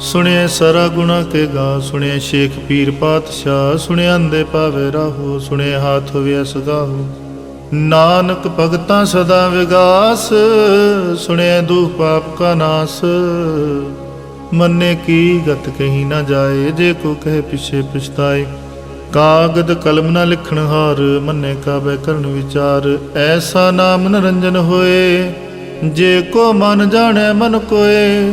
ਸੁਣਿਐ ਸਰਾ ਗੁਣਾ ਕੇ ਗਾ, ਸੁਣਿਐ ਸ਼ੇਖ ਪੀਰ ਪਾਤਸ਼ਾਹ, ਸੁਣਿਐ ਅੰਦੇ ਪਾਵੇ ਰਾਹੋ, ਸੁਣਿਐ ਹਾਥ ਹੋਵੇ ਸਗਾਹੋ ਨਾਨਕ ਭਗਤਾਂ ਸਦਾ ਵਿਗਾਸ, ਸੁਣਿਐ ਦੁਖ ਪਾਪ ਕਾ ਨਾਸ। ਮੰਨੇ ਕੀ ਗਤ ਕਹੀ ਨਾ ਜਾਏ, ਜੇ ਕੋ ਕਹੇ ਪਿਛੇ ਪਛਤਾਏ। ਕਾਗਦ ਕਲਮ ਨਾ ਲਿਖਣ ਹਾਰ, ਮੰਨੇ ਕਾ ਕਾਬੇ ਕਰਨ ਵਿਚਾਰ। ਐਸਾ ਨਾਮ ਨਰੰਜਨ ਹੋਏ, ਜੇ ਕੋ ਮਨ ਜਾਣੈ ਮਨ ਕੋਏ।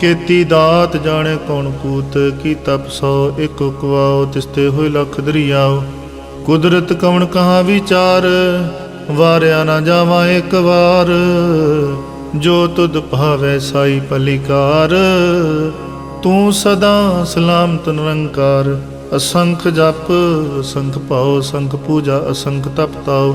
ਕੀਤੀ ਦਾਤ ਜਾਣੇ ਕੌਣ ਕੂਤ, ਕੀ ਤਪ ਸੋ ਇਕ ਕੁਆਓ ਤਿਸਤੇ ਹੋਏ ਲਖ ਦਰਿਆਓ। ਕੁਦਰਤ ਕਵਣ ਕਹਾ ਵਿਚਾਰ, ਵਾਰਿਆ ਨਾ ਜਾਵਾਂ ਇੱਕ ਵਾਰ। ਜੋ ਤੁਧ ਭਾਵੈ ਸਾਈ ਪਲਿਕਾਰ, ਤੂੰ ਸਦਾ ਸਲਾਮਤ ਨਿਰੰਕਾਰ। ਅਸੰਖ ਜਪ, ਅਸੰਖ ਭਾਉ, ਅਸੰਖ ਪੂਜਾ, ਅਸੰਖ ਤਪ ਤਾਉ।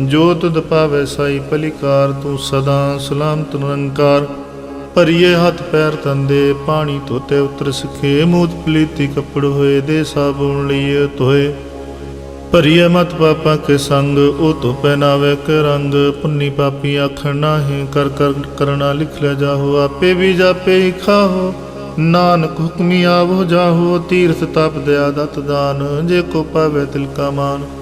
ਜੋ ਤੁਧ ਪਾਵੇ ਸਾਈ ਪਲਿਕਾਰ, ਤੂੰ ਸਦਾ ਸਲਾਮਤ ਨਿਰੰਕਾਰ। ਭਰੀਏ ਹੱਥ ਪੈਰ ਤੰਦੇ ਪਾਣੀ ਧੋਤੇ ਉਤਰ ਸਖੇ। ਮੂਤ ਪਲੀਤੀ ਕੱਪੜ ਹੋਏ, ਦੇ ਸਾਬੂਨ ਲਈਏ ਧੋਏ। ਭਰੀਏ ਮਤ ਪਾਪਾਂ ਕੇ ਸੰਗ, ਉਹ ਧੋ ਪਹਿਨਾਵੇ ਕੇ ਰੰਗ। ਪੁੰਨੀ ਪਾਪੀ ਆਖਣ ਨਾਹੀਂ, ਕਰ ਕਰ ਕਰਨਾ ਲਿਖ ਲੈ ਜਾਹੋ। ਆਪੇ ਵੀ ਜਾਪੇ ਹੀ ਖਾਹੋ। ਨਾਨਕ ਹੁਕਮੀ ਆਵੋ ਜਾਹੋ। ਤੀਰਥ ਤਪ ਦਇਆ ਦਤ ਦਾਨ। ਜੇ ਕੋ ਪਾਵੇ ਤਿਲ ਕਾ ਮਾਨ।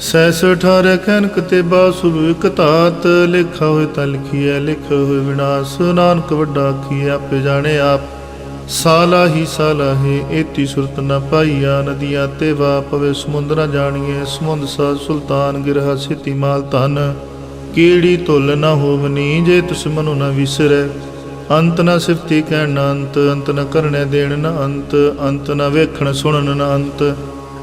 ਸੈਸ ਠਾਰੇ ਕੈਨਕ ਤੇ ਬਾਸੁਭ ਇਕ ਧਾਤ, ਲਿਖਾ ਹੋਏ ਤਾਂ ਲਿਖੀਐ ਲਿਖਿਆ ਹੋਏ ਵਿਨਾਸ਼, ਨਾਨਕ ਵੱਡਾ ਕੀ ਆਪੇ ਜਾਣੇ ਆਪ। ਸਾਲਾ ਹੀ ਸਾਲਾ ਹੈ, ਏਤੀ ਸੁਰਤ ਨ ਪਾਈਆ, ਨਦੀਆਂ ਤੇ ਵਾ ਪਵੇ ਸਮੁੰਦਰਾਂ ਜਾਣੀਏ ਸਮੁੰਦ ਸਾ ਸੁਲਤਾਨ, ਗਿਰਹਾ ਸਿਤੀ ਮਾਲ ਧਨ। ਕੀੜੀ ਧੁੱਲ ਨਾ ਹੋਵਨੀ ਜੇ ਤੁਸ ਮਨੁ ਨਾ ਵਿਸਰੈ। ਅੰਤ ਨਾ ਸਿਫਤੀ ਕਹਿਣ ਨ ਅੰਤ ਅੰਤ ਨਾ ਕਰਨੇ ਦੇਣ ਨਾ ਅੰਤ ਅੰਤ ਨਾ ਵੇਖਣ ਸੁਣਨ ਨਾ ਅੰਤ।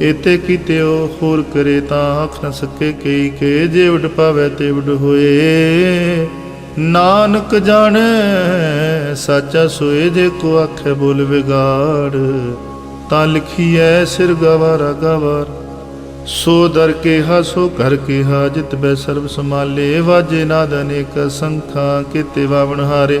ਇਤੇ ਕੀਤੇ ਹੋਰ ਕਰੇ ਤਾਂ ਆਖ ਨ ਸਕੇ ਕਈ ਕੇ, ਜੇ ਵਡ ਪਾਵੇ ਤੇ ਵਡ ਹੋਏ। ਨਾਨਕ ਜਾਣੈ, ਸਾਚਾ ਸੋਏ ਜੇ ਕੋ ਆਖੇ ਬੋਲ ਵਿਗਾੜ। ਤਾਂ ਲਿਖੀਐ ਸਿਰ ਗਵਾਰਾ ਗਵਾਰ। ਸੋ ਦਰ ਕੇਹਾ, ਸੋ ਘਰ ਕੇਹਾ, ਜਿਤ ਬੈ ਸਰਬ ਸਮਾਲੇ ਵਾਜੇ ਨਾਦ ਅਨੇਕ ਸੰਖਾ ਕੀਤੇ ਵਾਵਣ ਹਾਰੇ।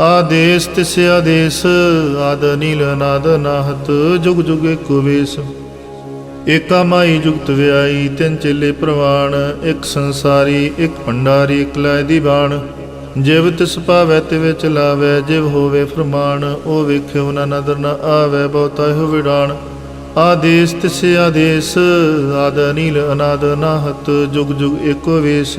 ਆਦੇਸ ਤਿਸ ਆਦੇਸ, ਆਦ ਨੀਲ ਨਾਦ ਨਾਹਤ, ਜੁਗ ਜੁਗ ਏਕੋ ਵੇਸ। ਏਕਾ ਮਾਈ ਜੁਗਤ ਵਿਆਈ, ਤਿੰਨ ਚੇਲੇ ਪ੍ਰਵਾਣ, ਇੱਕ ਸੰਸਾਰੀ, ਇੱਕ ਭੰਡਾਰੀ, ਇੱਕ ਲੈ ਦੀ ਬਾਣ ਜਿਵ ਤਿਸ ਭਾਵੈ ਤਿਵੇ ਵਿੱਚ ਜਿਵ ਹੋਵੇ ਫਰਮਾਨ, ਉਹ ਵੇਖਿਓ ਨਾ ਨਦਰ ਨਾ ਆਵੈ, ਬਹੁਤਾ ਹੋ ਵਿਡਾਣ ਆਦੇਸ ਤਿਸ ਆਦੇਸ, ਆਦ ਅਨੀਲ ਅਨਾਦ ਨਾਹਤ, ਜੁਗ ਜੁਗ ਏਕੋ ਵੇਸ।